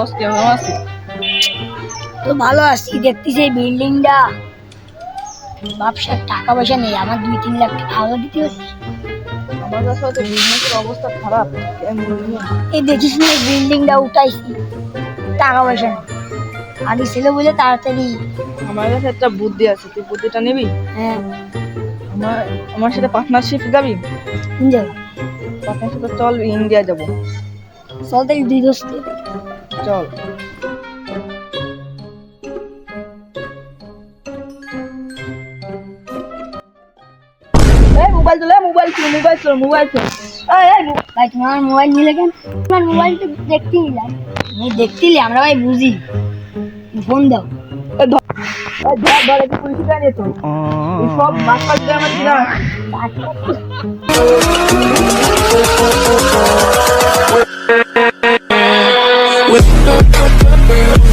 Nossa, tem uma তো ভালো আছি। দেখতেছি এই বিল্ডিংটা। ব্যবসার টাকা পয়সা নেই। আমার দুই তিন লাখ টাকা আলাদা দিতে হচ্ছে। আমার কাছে হয়তো বিজনেসের অবস্থা খারাপ। এই দেখিস না বিল্ডিংটা উঠাইছি। টাকা পয়সা নেই। আগে ছিল বলে তাড়াতাড়ি। আমার কাছে একটা বুদ্ধি আছে। তুই বুদ্ধিটা নিবি? হ্যাঁ। আমার আমার সাথে পার্টনারশিপ যাবি? জায়গা পার্টনারশিপে চল ইন্ডিয়া যাব। চল তাই দুই দোস্ত। চল। মোবাইল চলে মোবাইল চল মোবাইল চল মোবাইল চল। এই ভাই তোমার মোবাইল নিলে কেন? তোমার মোবাইল তো দেখতে নিলাম আমি দেখতে নিলে আমরা ভাই বুঝি। ফোন দাও। এই ধর এই ধর ধর একটু পুলিশ নিয়ে তো। এই সব বাটপাল দিয়ে আমার দিনা with